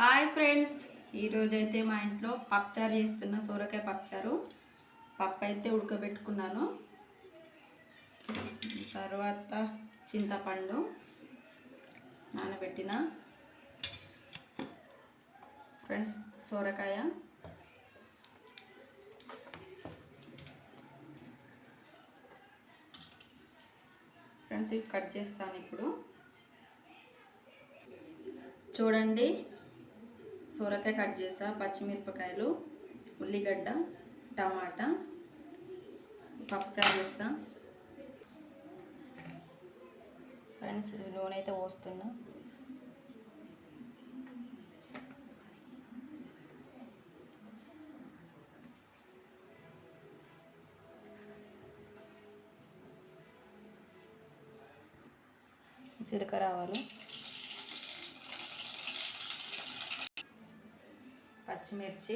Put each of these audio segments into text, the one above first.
Hi friends. ఈరోజైతే మా ఇంట్లో పప్పుచారు చేస్తున్న సోరకాయ పప్పుచారు. పప్పు అయితే ఉడకబెట్టుకున్నాను. తర్వాత చింతపండు నానబెట్టిన ఫ్రెండ్స్ సోరకాయ. ఫ్రెండ్స్ ఇవి కట్ చేస్తాను ఇప్పుడు. చూడండి. సొరకాయ కట్ చేసా పచ్చిమిరపకాయలు ఉల్లిగడ్డ టమాటా పప్పుచారు చేస్తా. ఫ్రెండ్స్ నూనె అయితే పోస్తున్నా. జీలకర్ర ఆవాలు. పచ్చిమిర్చి.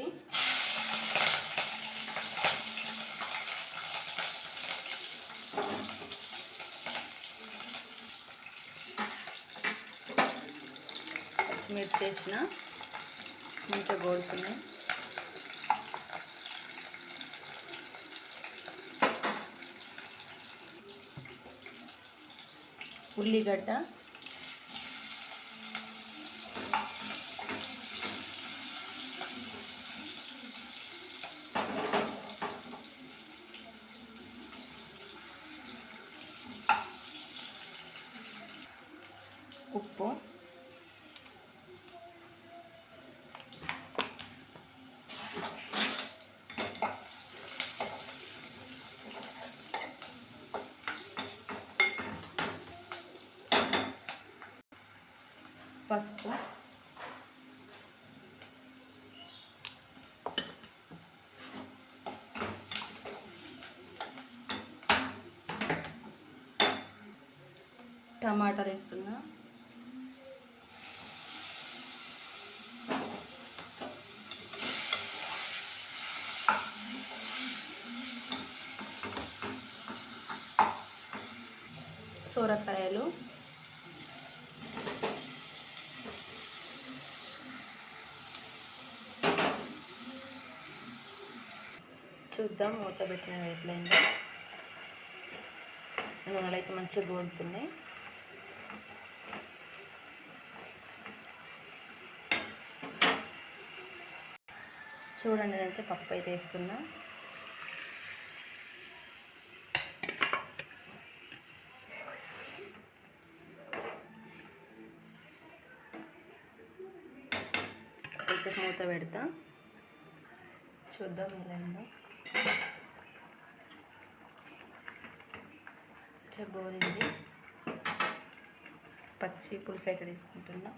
పచ్చిమిర్చి వేసిన మంచిగా గోడుతున్నాయి ఉల్లిగడ్డ. ఉప్పు పసుపు టమాటాలు వేస్తున్నా సొరకాయలు. చూద్దాం మూత పెట్టిన ఎట్లయిందో. నూనెలు అయితే మంచిగా గోడుతున్నాయి చూడండి అయితే పప్పు అయితే వేస్తున్నా. కొంచెం మూత పెడతా. చూద్దాం ఎలా అయిందో గోరింది. పచ్చి పులుసు అయితే తీసుకుంటున్నా.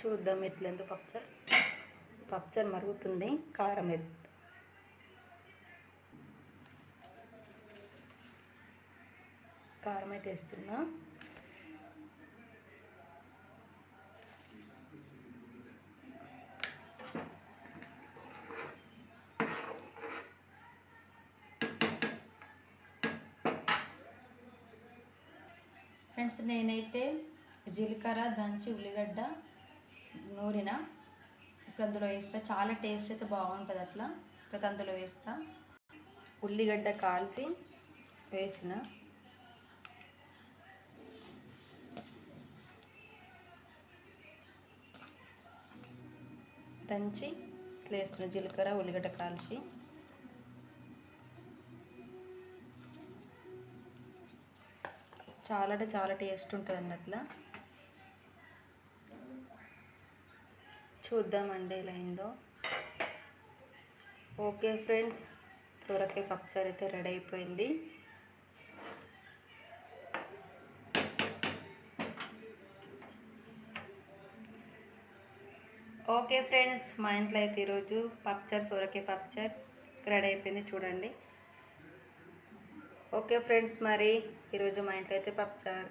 చూద్దాం ఎట్లెందో పప్చర్ పప్చర్ మరుగుతుంది. కారం ఎత్తు కారం అయితే వేస్తున్నా. ఫ్రెండ్స్ నేనైతే జీలకర్ర దంచి ఉల్లిగడ్డ నూరిన. ఇప్పుడు అందులో వేస్తా. చాలా టేస్ట్ అయితే బాగుంటుంది అట్లా. ఇప్పుడు అందులో వేస్తా. ఉల్లిగడ్డ కాల్చి వేసిన. దంచి ఇట్లా జీలకర్ర ఉల్లిగడ్డ కాల్చి. చాలా అంటే చాలా టేస్ట్ ఉంటుంది అన్నట్లా చూద్దామండి ఇలా అయిందో. ఓకే ఫ్రెండ్స్ సూరకాయ పప్పుచారు అయితే రెడీ అయిపోయింది. ఓకే ఫ్రెండ్స్ మా ఇంట్లో అయితే ఈరోజు పప్చర్ సొరకాయ పప్చర్ రెడీ అయిపోయింది చూడండి. ఓకే ఫ్రెండ్స్ మరి ఈరోజు మా ఇంట్లో అయితే పప్చర్